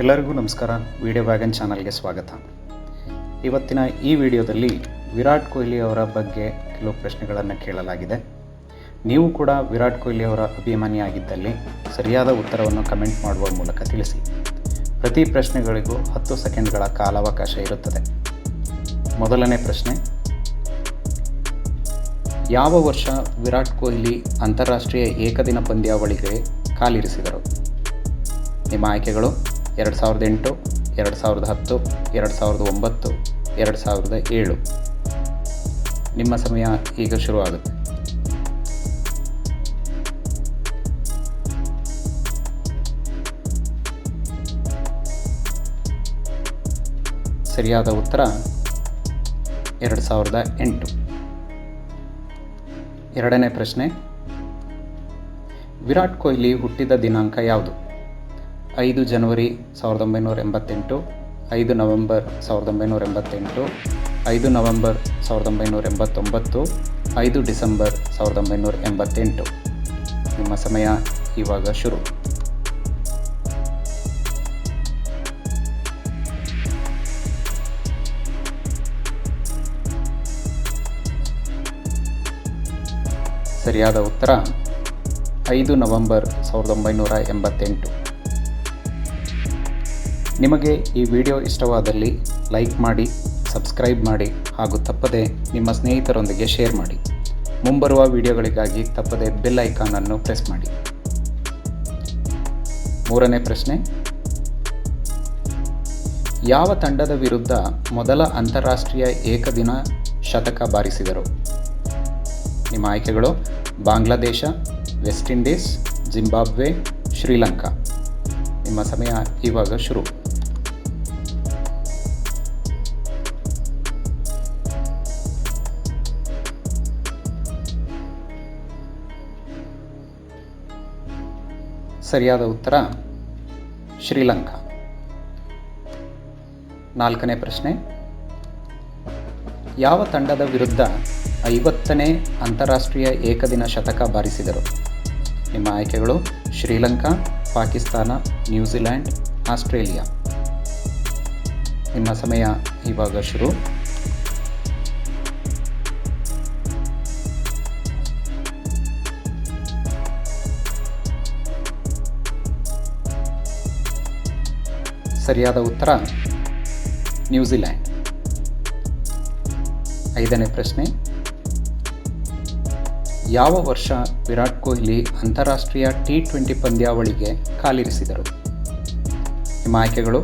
ಎಲ್ಲರಿಗೂ ನಮಸ್ಕಾರ. Video wagon ಚಾನಲ್ಗೆ ಸ್ವಾಗತ. ಇವತ್ತಿನ ಈ ವಿಡಿಯೋದಲ್ಲಿ ವಿರಾಟ್ ಕೊಹ್ಲಿ ಅವರ ಬಗ್ಗೆ ಕೆಲವು ಪ್ರಶ್ನೆಗಳನ್ನು ಕೇಳಲಾಗಿದೆ. ನೀವು ಕೂಡ ವಿರಾಟ್ ಕೊಹ್ಲಿ ಅವರ ಅಭಿಮಾನಿಯಾಗಿದ್ದಲ್ಲಿ ಸರಿಯಾದ ಉತ್ತರವನ್ನು ಕಮೆಂಟ್ ಮಾಡುವ ಮೂಲಕ ತಿಳಿಸಿ. ಪ್ರತಿ ಪ್ರಶ್ನೆಗಳಿಗೂ ಹತ್ತು ಸೆಕೆಂಡ್ಗಳ ಕಾಲಾವಕಾಶ ಇರುತ್ತದೆ. ಮೊದಲನೇ ಪ್ರಶ್ನೆ, ಯಾವ ವರ್ಷ ವಿರಾಟ್ ಕೊಹ್ಲಿ ಅಂತಾರಾಷ್ಟ್ರೀಯ ಏಕದಿನ ಪಂದ್ಯಾವಳಿಗೆ ಕಾಲಿರಿಸಿದರು? ನಿಮ್ಮ ಆಯ್ಕೆಗಳು? ಎರಡು ಸಾವಿರದ ಎಂಟು, ಎರಡು ಸಾವಿರದ ಹತ್ತು, ಎರಡು ಸಾವಿರದ ಒಂಬತ್ತು, ಎರಡು ಸಾವಿರದ ಏಳು. ನಿಮ್ಮ ಸಮಯ ಈಗ ಶುರುವಾಗುತ್ತೆ. ಸರಿಯಾದ ಉತ್ತರ ಎರಡು ಸಾವಿರದ ಎಂಟು. ಎರಡನೇ ಪ್ರಶ್ನೆ, ವಿರಾಟ್ ಕೊಹ್ಲಿ ಹುಟ್ಟಿದ ದಿನಾಂಕ ಯಾವುದು? ಐದು ಜನವರಿ ಸಾವಿರದ ಒಂಬೈನೂರ ಎಂಬತ್ತೆಂಟು, ಐದು ನವೆಂಬರ್ ಸಾವಿರದ ಒಂಬೈನೂರ ಎಂಬತ್ತೆಂಟು, ಐದು ನವೆಂಬರ್ ಸಾವಿರದ ಒಂಬೈನೂರ ಎಂಬತ್ತೊಂಬತ್ತು, ಐದು ಡಿಸೆಂಬರ್ ಸಾವಿರದ ಒಂಬೈನೂರ ಎಂಬತ್ತೆಂಟು. ನಿಮ್ಮ ಸಮಯ ಇವಾಗ ಶುರು. ಸರಿಯಾದ ಉತ್ತರ, ಐದು ನವೆಂಬರ್ ಸಾವಿರದ ಒಂಬೈನೂರ ಎಂಬತ್ತೆಂಟು. ನಿಮಗೆ ಈ ವಿಡಿಯೋ ಇಷ್ಟವಾದಲ್ಲಿ ಲೈಕ್ ಮಾಡಿ, ಸಬ್ಸ್ಕ್ರೈಬ್ ಮಾಡಿ ಹಾಗೂ ತಪ್ಪದೆ ನಿಮ್ಮ ಸ್ನೇಹಿತರೊಂದಿಗೆ ಶೇರ್ ಮಾಡಿ. ಮುಂಬರುವ ವಿಡಿಯೋಗಳಿಗಾಗಿ ತಪ್ಪದೆ ಬೆಲ್ ಐಕಾನನ್ನು ಪ್ರೆಸ್ ಮಾಡಿ. ಮೂರನೇ ಪ್ರಶ್ನೆ. ಯಾವ ತಂಡದ ವಿರುದ್ಧ ಮೊದಲ ಅಂತಾರಾಷ್ಟ್ರೀಯ ಏಕದಿನ ಶತಕ ಬಾರಿಸಿದರು? ನಿಮ್ಮ ಆಯ್ಕೆಗಳು Bangladesh, West Indies, Zimbabwe, Sri Lanka. ನಿಮ್ಮ ಸಮಯ ಇವಾಗ ಶುರು. ಸರಿಯಾದ ಉತ್ತರ, ಶ್ರೀಲಂಕಾ. ನಾಲ್ಕನೇ ಪ್ರಶ್ನೆ. ಯಾವ ತಂಡದ ವಿರುದ್ಧ ಐವತ್ತನೇ ಅಂತಾರಾಷ್ಟ್ರೀಯ ಏಕದಿನ ಶತಕ ಬಾರಿಸಿದರು? ನಿಮ್ಮ ಆಯ್ಕೆಗಳು ಶ್ರೀಲಂಕಾ, ಪಾಕಿಸ್ತಾನ, ನ್ಯೂಜಿಲ್ಯಾಂಡ್, ಆಸ್ಟ್ರೇಲಿಯಾ. ನಿಮ್ಮ ಸಮಯ ಇವಾಗ ಶುರು. ಸರಿಯಾದ ಉತ್ತರ ನ್ಯೂಜಿಲ್ಯಾಂಡ್ ಐದನೇ ಪ್ರಶ್ನೆ. ಯಾವ ವರ್ಷ ವಿರಾಟ್ ಕೊಹ್ಲಿ ಅಂತಾರಾಷ್ಟ್ರೀಯ ಟಿ ಟ್ವೆಂಟಿ ಪಂದ್ಯಾವಳಿಗೆ ಕಾಲಿರಿಸಿದರು? ನಿಮ್ಮ ಆಯ್ಕೆಗಳು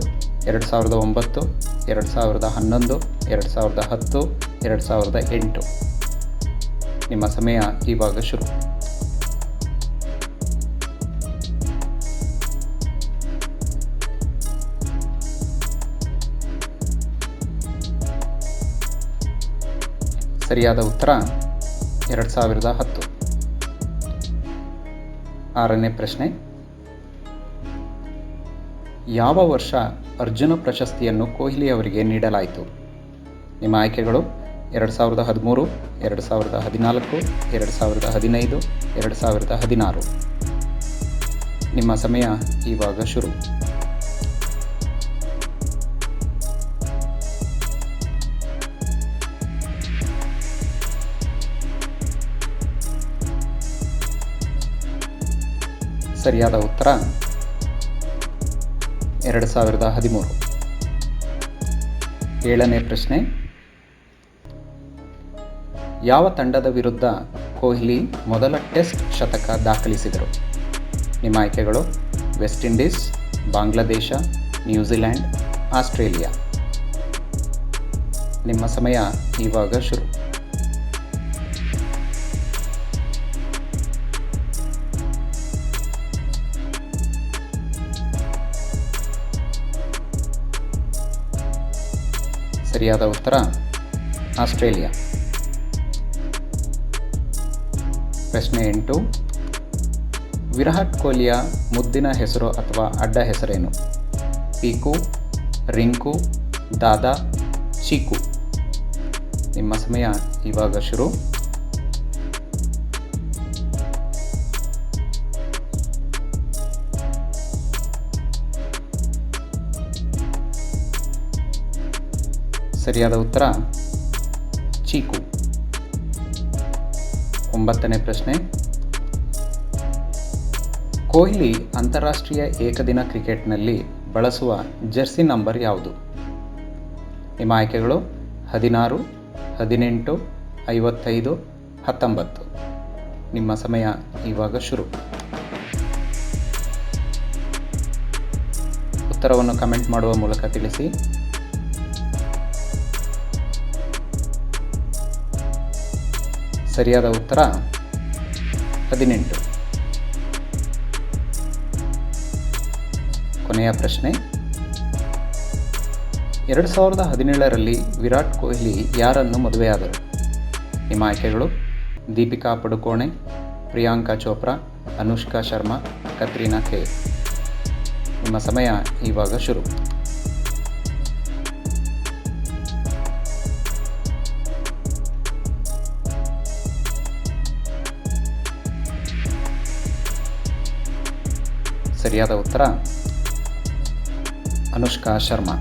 ಎರಡು ಸಾವಿರದ ಒಂಬತ್ತು, ಎರಡು ಸಾವಿರದ ಹನ್ನೊಂದು, ಎರಡು ಸಾವಿರದ ಹತ್ತು, ಎರಡು ಸಾವಿರದ ಎಂಟು. ನಿಮ್ಮ ಸಮಯ ಇವಾಗ ಶುರು. ಸರಿಯಾದ ಉತ್ತರ ಎರಡು ಸಾವಿರದ ಹತ್ತು. ಆರನೇ ಪ್ರಶ್ನೆ. ಯಾವ ವರ್ಷ ಅರ್ಜುನ ಪ್ರಶಸ್ತಿಯನ್ನು ಕೊಹ್ಲಿ ಅವರಿಗೆ ನೀಡಲಾಯಿತು? ನಿಮ್ಮ ಆಯ್ಕೆಗಳು ಎರಡು ಸಾವಿರದ ಹದಿಮೂರು, ಎರಡು ಸಾವಿರದ ಹದಿನಾಲ್ಕು, ಎರಡು ಸಾವಿರದ ಹದಿನೈದು, ಎರಡು ಸಾವಿರದ ಹದಿನಾರು. ನಿಮ್ಮ ಸಮಯ ಇವಾಗ ಶುರು. ಸರಿಯಾದ ಉತ್ತರ? ಎರಡು ಸಾವಿರದ ಹದಿಮೂರು. ಏಳನೇ ಪ್ರಶ್ನೆ. ಯಾವ ತಂಡದ ವಿರುದ್ಧ ಕೊಹ್ಲಿ ಮೊದಲ ಟೆಸ್ಟ್ ಶತಕ ದಾಖಲಿಸಿದರು? ನಿಮ್ಮ ಆಯ್ಕೆಗಳು West Indies, Bangladesh, New Zealand, Australia. ನಿಮ್ಮ ಸಮಯ ಇವಾಗ ಶುರು. ಸರಿಯಾದ ಉತ್ತರ, ಆಸ್ಟ್ರೇಲಿಯಾ. ಪ್ರಶ್ನೆ ಎಂಟು. ವಿರಾಟ್ ಕೊಹ್ಲಿಯ ಮುದ್ದಿನ ಹೆಸರು ಅಥವಾ ಅಡ್ಡ ಹೆಸರೇನು? ಪೀಕು, ರಿಂಕು, ದಾದಾ, ಚೀಕು. ನಿಮ್ಮ ಸಮಯ ಇವಾಗ ಶುರು. ಸರಿಯಾದ ಉತ್ತರ? ಚೀಕು. ಒಂಬತ್ತನೇ ಪ್ರಶ್ನೆ. ಕೊಹ್ಲಿ ಅಂತಾರಾಷ್ಟ್ರೀಯ ಏಕದಿನ ಕ್ರಿಕೆಟ್ನಲ್ಲಿ ಬಳಸುವ ಜೆರ್ಸಿ ನಂಬರ್ ಯಾವುದು? ನಿಮ್ಮ ಆಯ್ಕೆಗಳು ಹದಿನಾರು, ಹದಿನೆಂಟು, ಐವತ್ತೈದು, ಹತ್ತೊಂಬತ್ತು. ನಿಮ್ಮ ಸಮಯ ಇವಾಗ ಶುರು. ಉತ್ತರವನ್ನು ಕಮೆಂಟ್ ಮಾಡುವ ಮೂಲಕ ತಿಳಿಸಿ. ಸರಿಯಾದ ಉತ್ತರ ಹದಿನೆಂಟು. ಕೊನೆಯ ಪ್ರಶ್ನೆ. ಎರಡು ಸಾವಿರದ ಹದಿನೇಳರಲ್ಲಿ ವಿರಾಟ್ ಕೊಹ್ಲಿ ಯಾರನ್ನು ಮದುವೆಯಾದರು? ನಿಮ್ಮ ಆಯ್ಕೆಗಳು ದೀಪಿಕಾ ಪಡುಕೋಣೆ, ಪ್ರಿಯಾಂಕಾ ಚೋಪ್ರಾ, ಅನುಷ್ಕಾ ಶರ್ಮಾ, ಕತ್ರೀನಾ ಖೇರ್. ನಿಮ್ಮ ಸಮಯ ಇವಾಗ ಶುರು. ಸರಿಯಾದ ಉತ್ತರ ಅನುಷ್ಕಾ ಶರ್ಮಾ.